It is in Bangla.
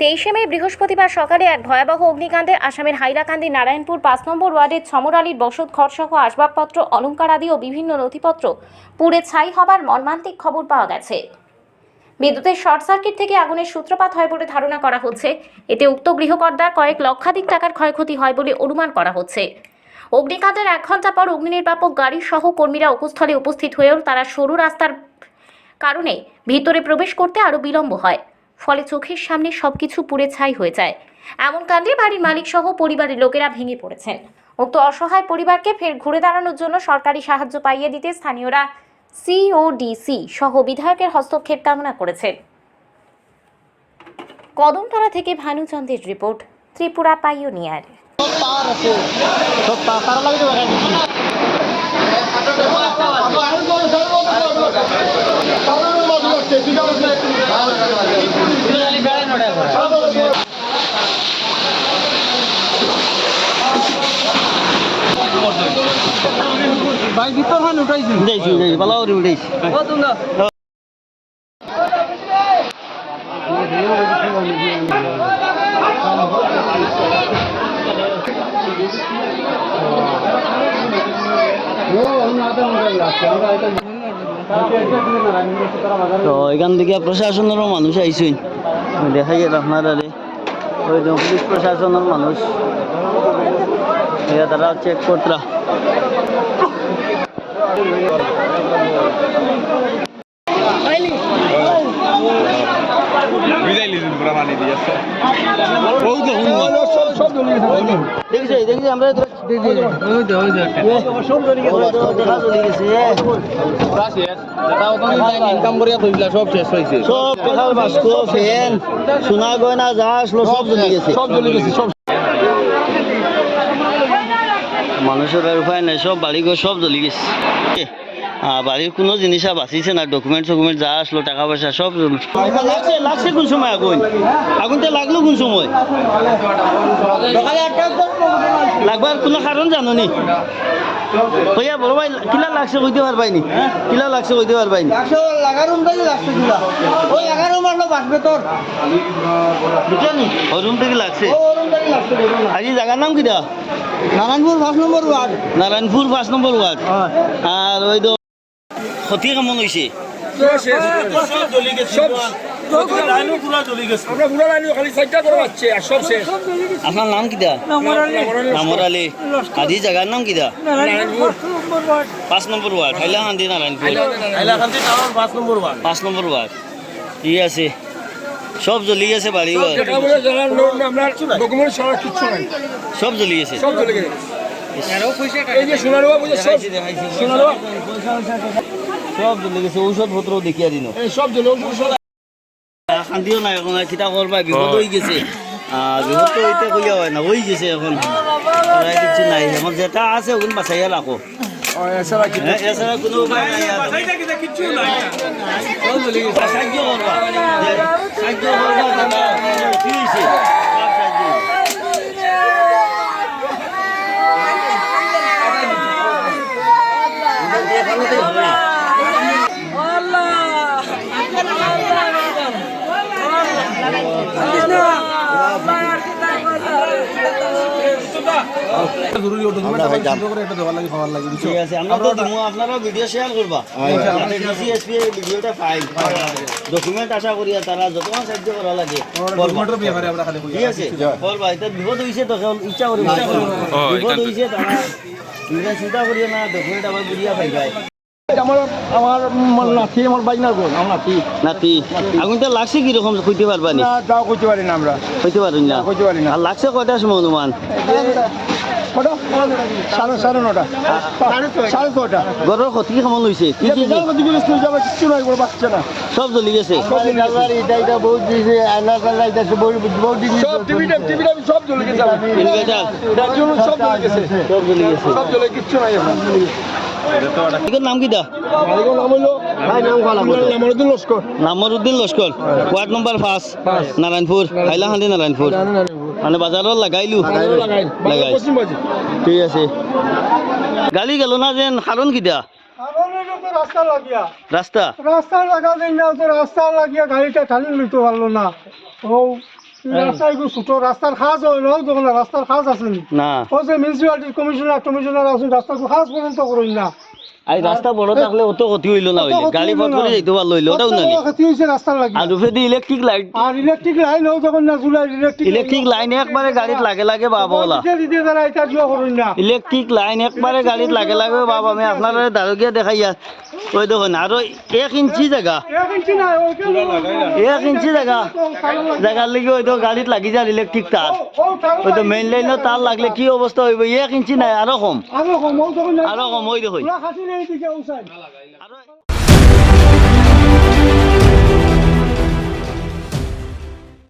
তেইশে মে, বৃহস্পতিবার সকালে এক ভয়াবহ অগ্নিকাণ্ডে আসামের হাইলাকান্দি, নারায়ণপুর, পাঁচ নম্বর ওয়ার্ডের ছমর আলীর বসত ঘরসহ আসবাবপত্র, অলংকার আদি ও বিভিন্ন নথিপত্র পুড়ে ছাই হবার মর্মান্তিক খবর পাওয়া গেছে। বিদ্যুতের শর্ট সার্কিট থেকে আগুনের সূত্রপাত হয় বলে ধারণা করা হচ্ছে। এতে উক্ত গৃহকর্তার কয়েক লক্ষাধিক টাকার ক্ষয়ক্ষতি হয় বলে অনুমান করা হচ্ছে। অগ্নিকাণ্ডের এক ঘণ্টা পর অগ্নি নির্বাপক গাড়ি সহ কর্মীরা উপস্থলে উপস্থিত হয়েও তারা সরু রাস্তার কারণে ভিতরে প্রবেশ করতে আরও বিলম্ব হয়। ফলে চোখের সামনে সবকিছু পুড়ে ছাই হয়ে যায়। এমন কাণ্ডে বাড়ির মালিক সহ পরিবারের লোকেরা ভেঙে পড়েছেন। উক্ত অসহায় পরিবারকে ফের ঘুরে দাঁড়ানোর জন্য সরকারি সাহায্য পাইয়ে দিতে স্থানীয়রা সিওডিসি সহ বিধায়কের হস্তক্ষেপ কামনা করেছেন। কদমতলা থেকে ভানুচন্দ্রের রিপোর্ট, ত্রিপুরা পাইওনিয়ার। সব পাওয়ার আছে সব পা- তারা লাগে তো দেখা দিচ্ছি ভাই ভিতর হান উঠাইছি উঠাইছি উঠাইছি ভালো করে উঠাইছি। তো এখান থেকে প্রশাসনেরও মানুষ আইসই দেখাই গেল আপনারা ওই পুলিশ প্রশাসনের মানুষ। তারা চেক করতরা। দেখছি? দেখছি? আমরা তো দেখা চলি গেছে সব টাকার বাস্ক ফ্যান সোনা গয়না যা আসলো সব জ্বলে গেছে। সব জ্বলে গেছে সব। মানুষের আর উপায় নাই সব বাড়ি ঘর সব জ্বলে গেছে। বাড়ির কোনো জিনিস বাঁচিছে না ডকুমেন্ট টকুমেন্ট যা আসলো টাকা পয়সা সব লাগছে লাগছে কোন সময় আগুন? আগুনটা লাগল কোন সময়? লাগবার কোনো কারণ জানো নি? কইয়া বড় ভাই কিলা লাগছে কইতে পারবাই নি কিলা লাগছে কইতে পারবাই নি? বুঝলেন ও রুম থেকে লাগছে আজি জায়গার নাম কিটা নারায়ণপুর পাঁচ নম্বর ওয়ার্ড। নারায়ণপুর পাঁচ নম্বর ওয়ার্ড। আর ওই তো ক্ষতি কেমন হয়েছে আমরা বুড়া লাইন খালি চারটা করে পাচ্ছে আর সব শেষ। আপনার নাম কিটা নামর আলী আজি জায়গার নাম কিটা পাঁচ নম্বর ওয়ার্ড হাইলাকান্দি নারায়ণপুর পাঁচ নম্বর ওয়ার্ড পাঁচ নম্বর ওয়ার্ড ঠিক আছে। সব জ্বলি গেছে বাড়ি সব জ্বলি গেছে। সব চলে গেছে। এই যে সোনারুয়া বুঝে সব সব গেছে ঔষধ পত্র দেখিয়া দিন। সব চলে সব শান্তিও নাই এখন কিতা করবা বিপদ হয়ে গেছে। আহ, বিপদ তো হইতে কইয়া হয় না হয়ে গেছে এখন। কিছু নাই এখন যেটা আছে ওগুলো বাঁচাইয়া রাখো এছাড়া কোনো উপায় নাই আর। কিচ্ছু নাই। সব জ্বলি গেছে। সাহায্য করবা সাহায্য করবা দাদা কি হয়েছে সব সাহায্য ঠিক আছে আমরা তো দিমু আপনারা ভিডিও শেয়ার করবা। যাতে ভিডিওটা পাই। ডকুমেন্ট আশা করি তারা যত সাহায্য করা লাগে করবা। ঠিক আছে? করবা এটা বিপদ হইছে তো ইচ্ছা করি বিপদ হইছে তারা চিন্তা করিও না ডকুমেন্ট আবার বুঝিয়া পাই যায় আমার আমার নাতি আমার বাইনার গোল আমার নাতি। নাতি। আগুনটা লাগছে কীরকম? কইতে পারবা নি? না তাও করতে পারি না আমরা। কইতে কইতে পারি লাগছে কয়টার সময় অনুমান? গরুর ক্ষতি কেমন হয়েছে সব জ্বলি গেছে? সব জ্বলি গেছে। নাম নাম খালা নামরুদ্দিন লস্কর ওয়ার্ড নম্বর পাঁচ নারায়ণপুর হাইলাকান্দি নারায়ণপুর মানে বাজারত লাগাইলো। লাগাই ঠিক আছে। গালি গেল না যেন কারণ কিটা রাস্তা লাগিয়া। রাস্তা রাস্তা লাগা দেই না তো রাস্তা লাগিয়া গাড়িটা ঠালি লইতে পারল না। ও রাস্তার খাজ হইল যখন রাস্তার খাজ আছে নি। না। ও যে মিউনিসিপালিটির কমিশনার কমিশনার আছে রাস্তার খাজ পর্যন্ত করুন না। এই রাস্তা বড় থাকলে অত ক্ষতি হইল না হইলে। গাড়ি না। করে যাইতে পারল হইল ওটাও না ক্ষতি হয়েছে রাস্তার লাগি। আর রুফে দিয়ে ইলেকট্রিক লাইট আর ইলেকট্রিক লাইন হোক যখন না জুলাই ইলেকট্রিক ইলেকট্রিক লাইন একবারে গাড়িত লাগে লাগে বাবা বলা দিতে দিতে তারা এটা জিও করুন না? ইলেকট্রিক লাইন একবারে গাড়িত লাগে লাগে। বাবা আমি আপনার দারোগিয়া দেখাইয়া ওই দেখুন আর এক ইঞ্চি জায়গা এক ইঞ্চি জায়গা জায়গার লেগে ওই তো গাড়িত লাগি যায় ইলেকট্রিক তার ওই তো মেইন লাইনত তার লাগলে কি অবস্থা হইব? এক ইঞ্চি নাই আরও কম। আরও কম ওই দেখুন খাসি নেই দিকে উসাই আরও